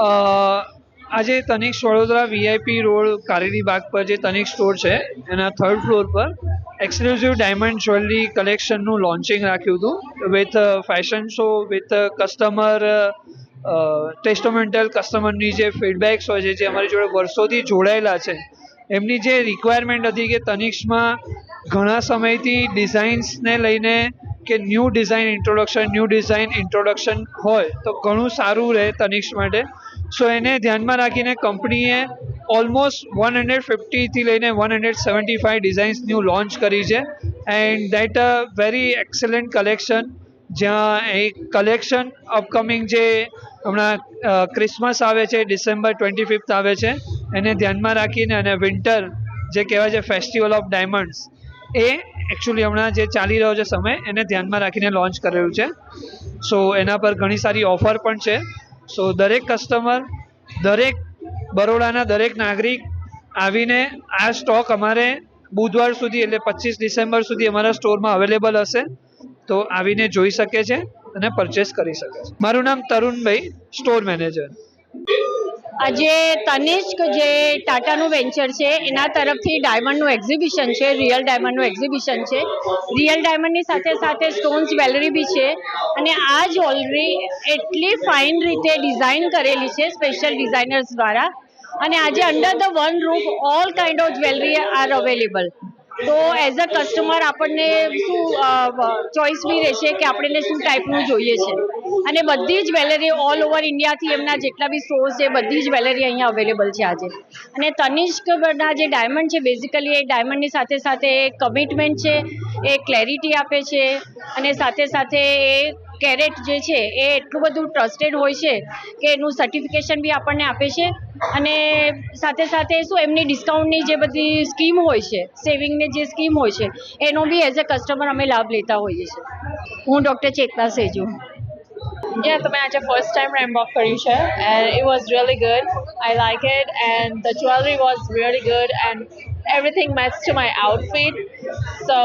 આજે Tanishq Vadodara VIP road કારેલી બાગ પર જે તનિક્ષ સ્ટોર છે, એના થર્ડ ફ્લોર પર એક્સક્લુઝિવ ડાયમંડ જ્વેલરી કલેક્શનનું લોન્ચિંગ રાખ્યું હતું with fashion show with customer testimonial કસ્ટમરની જે ફીડબેક્સ હોય છે, જે અમારી જોડે વર્ષોથી જોડાયેલા છે, એમની જે રિક્વાયરમેન્ટ હતી કે તનિક્ષમાં ઘણા સમયથી ડિઝાઇન્સને લઈને કે new design introduction new design introduction હોય તો ઘણું સારું રહે તનિષ્ક માટે. સો એને ધ્યાનમાં રાખીને કંપનીએ ઓલમોસ્ટ વન હંડ્રેડ ફિફ્ટીથી લઈને one hundred seventy five designs new launch કરી છે. And that a very excellent collection જ્યાં એ કલેક્શન અપકમિંગ જે હમણાં ક્રિસમસ આવે છે ડિસેમ્બર ટ્વેન્ટી ફિફ્થ આવે છે, એને ધ્યાનમાં રાખીને અને વિન્ટર જે કહેવાય છે ફેસ્ટિવલ ઓફ ડાયમંડ્સ એ એકચ્યુઅલી હમણાં જે ચાલી રહ્યો છે સમય, એને ધ્યાનમાં રાખીને લોન્ચ કરેલું છે. સો એના પર ઘણી સારી ઓફર પણ છે. સો દરેક કસ્ટમર દરેક બરોડાના દરેક નાગરિક આવીને આ સ્ટોક અમારે બુધવાર સુધી એટલે પચીસ ડિસેમ્બર સુધી અમારા સ્ટોરમાં અવેલેબલ હશે. તો આવીને જોઈ શકે છે અને પરચેસ કરી શકે છે. મારું નામ તરુણભાઈ સ્ટોર મેનેજર આજે તનિષ્ક જે ટાટાનું વેન્ચર છે, એના તરફથી ડાયમંડનું એક્ઝિબિશન છે રિયલ ડાયમંડનું એક્ઝિબિશન છે. રિયલ ડાયમંડની સાથે સાથે સ્ટોન જ્વેલરી બી છે અને આ જ્વેલરી એટલી ફાઇન રીતે ડિઝાઇન કરેલી છે સ્પેશિયલ ડિઝાઇનર્સ દ્વારા. અને આજે under the one roof all kind of jewellery are available તો એઝ અ કસ્ટમર આપણને શું ચોઇસ બી રહેશે કે આપણને શું ટાઈપનું જોઈએ છે? અને બધી જ જ્વેલરી ઓલ ઓવર ઇન્ડિયાથી એમના જેટલા બી સ્ટોર્સ છે, બધી જ જ્વેલરી અહીંયા અવેલેબલ છે આજે. અને તનિષ્કના જે ડાયમંડ છે બેઝિકલી એ ડાયમંડની સાથે સાથે કમિટમેન્ટ છે, એ ક્લેરિટી આપે છે, અને સાથે સાથે એ કેરેટ જે છે, એ એટલું બધું ટ્રસ્ટેડ હોય છે કે એનું સર્ટિફિકેશન બી આપણને આપે છે. અને સાથે સાથે શું એમની ડિસ્કાઉન્ટની જે બધી સ્કીમ હોય છે સેવિંગની જે સ્કીમ હોય છે એનો બી એઝ અ કસ્ટમર અમે લાભ લેતા હોઈએ છીએ હું ડૉક્ટર ચેતના સેજુ Yeah, તમે આજે ફર્સ્ટ ટાઈમ રેમ્બોક કર્યું છે and it was really good. I like it and the jewelry was really good and everything matched to my outfit. So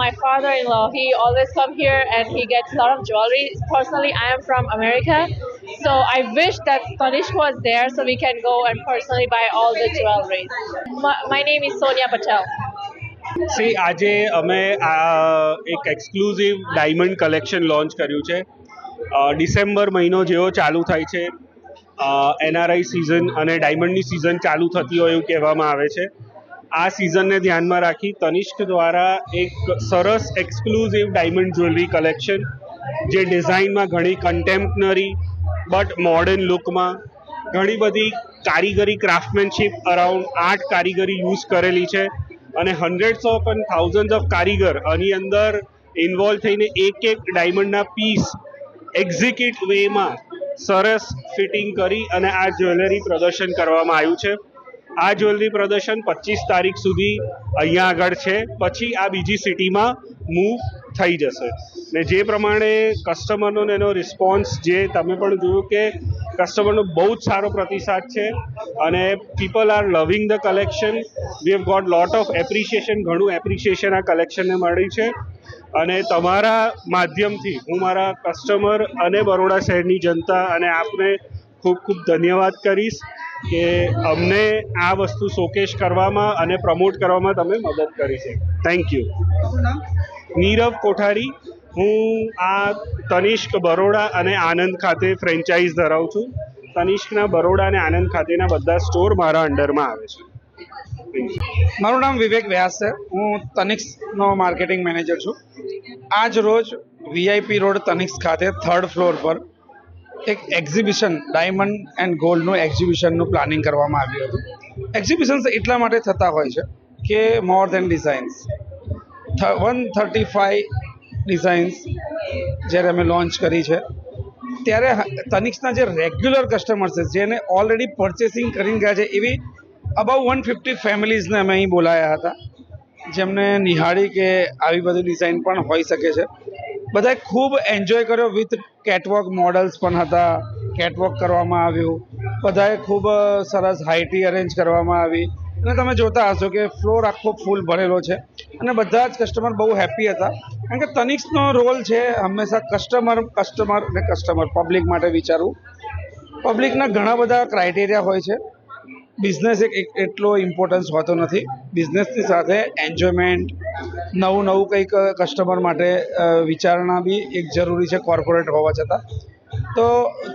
my father-in-law, he always come here and he gets a lot of jewelry. Personally, I am from America, so I wish that Tanishq was there so we can go and personally buy all the jewelry. My, my name is Sonia Patel. See આજે અમે આ એક exclusive diamond collection launch કર્યું છે December મહિનો જેવો ચાલુ થાય છે એનઆરઆઈ સિઝન અને ડાયમંડની સિઝન ચાલુ થતી હોય એવું કહેવામાં આવે છે આ સિઝનને ધ્યાનમાં રાખી તનિષ્ક દ્વારા એક સરસ એક્સક્લુઝિવ ડાયમંડ જ્વેલરી કલેક્શન જે ડિઝાઇનમાં ઘણી કન્ટેમ્પનરી બટ મોડર્ન લુકમાં ઘણી બધી કારીગરી ક્રાફ્ટમેનશીપ અરાઉન્ડ આર્ટ કારીગરી યુઝ કરેલી છે. અને hundreds of and thousand of કારીગર આની અંદર ઇન્વોલ્વ થઈને એક એક ડાયમંડના પીસ એક્ઝિક્યુટ વેમાં સરસ ફિટિંગ કરી અને આ જ્વેલરી પ્રદર્શન કરવામાં આવ્યું છે. આ જ્વેલરી પ્રદર્શન પચીસ તારીખ સુધી અહીંયા આગળ છે. પછી આ બીજી સિટીમાં મૂવ થઈ જશે. ને જે પ્રમાણે કસ્ટમરનો એનો રિસ્પોન્સ જે તમે પણ જોયું કે કસ્ટમરનો બહુ જ સારો પ્રતિસાદ છે અને people are loving the collection we have got lot of appreciation ઘણું એપ્રિશિએશન આ કલેક્શનને મળ્યું છે. અને તમારા માધ્યમથી હું મારા કસ્ટમર અને બરોડા શહેરની જનતા અને આપને ખૂબ ખૂબ ધન્યવાદ કરીશ કે અમને આ વસ્તુ શોકેશ કરવામાં અને પ્રમોટ કરવામાં તમે મદદ કરી છે. થેન્ક યુ નીરવ કોઠારી, હું આ તનિષ્ક બરોડા અને આનંદ ખાતે ફ્રેન્ચાઇઝ ધરાવું છું. તનિષ્કના બરોડા અને આનંદ ખાતેના બધા સ્ટોર મારા અંડરમાં આવે છે. મારું નામ વિવેક વ્યાસ છે. હું તનિક્સનો માર્કેટિંગ મેનેજર છું. આજ રોજ વીઆઈપી રોડ તનિક્સ ખાતે થર્ડ ફ્લોર પર એક એક્ઝિબિશન ડાયમંડ એન્ડ ગોલ્ડનું એક્ઝિબિશનનું પ્લાનિંગ કરવામાં આવ્યું હતું. એક્ઝિબિશન્સ એટલા માટે થતા હોય છે કે more than designs one thirty five designs જ્યારે અમે લોન્ચ કરી છે, ત્યારે તનિક્સના જે રેગ્યુલર કસ્ટમર્સ છે, જેને ઓલરેડી પરચેસિંગ કરીને ગયા છે, એવી અબાઉ વન ફિફ્ટી ફેમિલીઝને અમે અહીં બોલાયા હતા, જેમને નિહાળી કે આવી બધી ડિઝાઇન પણ હોઈ શકે છે. બધાએ ખૂબ એન્જોય કર્યો વિથ કેટવોક મોડલ્સ પણ હતા કેટવોક કરવામાં આવ્યું. બધાએ ખૂબ સરસ હાઇટી અરેન્જ કરવામાં આવી. અને તમે જોતા હશો કે ફ્લોર આખો ફૂલ ભરેલો છે. અને બધા જ કસ્ટમર બહુ હેપી હતા. કારણ કે તનિક્સનો રોલ છે હંમેશા કસ્ટમર કસ્ટમર અને કસ્ટમર પબ્લિક માટે વિચારવું. પબ્લિકના ઘણા બધા ક્રાઇટેરિયા હોય છે. બિઝનેસ એક એટલો ઇમ્પોર્ટન્સ હોતો નથી. બિઝનેસની સાથે એન્જોયમેન્ટ નવું નવું કંઈક કસ્ટમર માટે વિચારણા બી એક જરૂરી છે કોર્પોરેટ હોવા છતાં. તો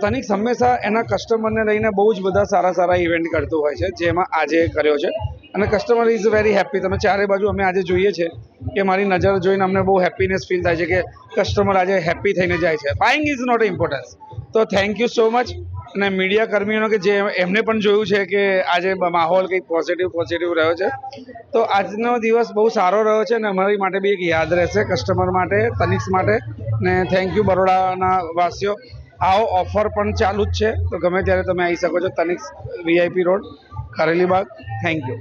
તનિક્સ હંમેશા એના કસ્ટમરને લઈને બહુ જ બધા સારા સારા ઇવેન્ટ કરતું હોય છે જેમાં આજે કર્યો છે. અને કસ્ટમર ઇઝ વેરી હેપી તમે ચારે બાજુ અમે આજે જોઈએ છે કે મારી નજર જોઈને અમને બહુ હેપીનેસ ફીલ થાય છે કે કસ્ટમર આજે હેપી થઈને જાય છે. બાઇંગ ઇઝ નોટ ઇમ્પોર્ટન્સ તો થેન્ક યુ સો મચ અને મીડિયા કર્મીઓનો કે જે એમને પણ જોયું છે કે આજે માહોલ કંઈક પોઝિટિવ પોઝિટિવ રહ્યો છે. તો આજનો દિવસ બહુ સારો રહ્યો છે અને અમારી માટે બી એક યાદ રહેશે કસ્ટમર માટે, તનિક્સ માટે. ને થેન્ક યુ બરોડાના વાસીઓ. આવો ઓફર પણ ચાલુ જ છે. તો ગમે ત્યારે તમે આવી શકો છો. Tanishq VIP road Karelibaug thank you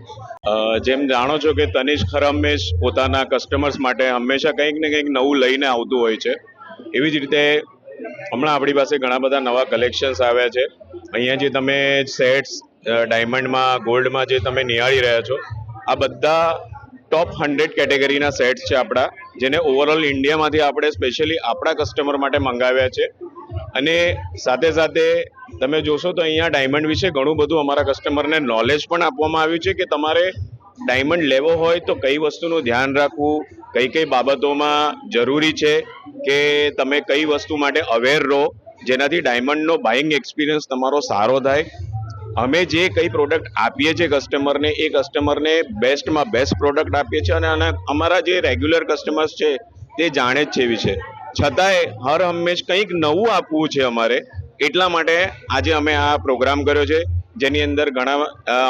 જેમ જાણો છો કે તનિષ્ક હરમેશ પોતાના કસ્ટમર્સ માટે હંમેશા કંઈક ને કંઈક નવું લઈને આવતું હોય છે. એવી જ રીતે હમણાં આપણી પાસે ઘણા બધા નવા કલેક્શન્સ આવ્યા છે. અહીંયા જે તમે સેટ્સ ડાયમંડમાં ગોલ્ડમાં જે તમે નિહાળી રહ્યા છો, આ બધા ટોપ હંડ્રેડ કેટેગરીના સેટ્સ છે આપણા, જેને ઓવરઓલ ઇન્ડિયામાંથી આપણે સ્પેશિયલી આપણા કસ્ટમર માટે મંગાવ્યા છે. અને સાથે સાથે તમે જોશો તો અહીંયા ડાયમંડ વિશે ઘણું બધું અમારા કસ્ટમરને નોલેજ પણ આપવામાં આવ્યું છે કે તમારે ડાયમંડ લેવો હોય તો કઈ વસ્તુનું ધ્યાન રાખવું, કઈ કઈ બાબતોમાં જરૂરી છે કે તમે કઈ વસ્તુ માટે અવેર રહો, જેનાથી ડાયમંડનો બાઇંગ એક્સપિરિયન્સ તમારો સારો થાય. અમે જે કઈ પ્રોડક્ટ આપીએ છીએ કસ્ટમરને એ કસ્ટમરને બેસ્ટમાં બેસ્ટ પ્રોડક્ટ આપીએ છીએ અને અમારા જે રેગ્યુલર કસ્ટમર્સ છે, તે જાણે જ છે વિશે છતાંય હર હંમેશ કંઈક નવું આપવું છે અમારે. એટલા માટે આજે અમે આ પ્રોગ્રામ કર્યો છે. જેની અંદર ઘણા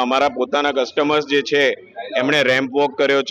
અમારા પોતાના કસ્ટમર્સ જે છે, એમણે રેમ્પ વોક કર્યો છે.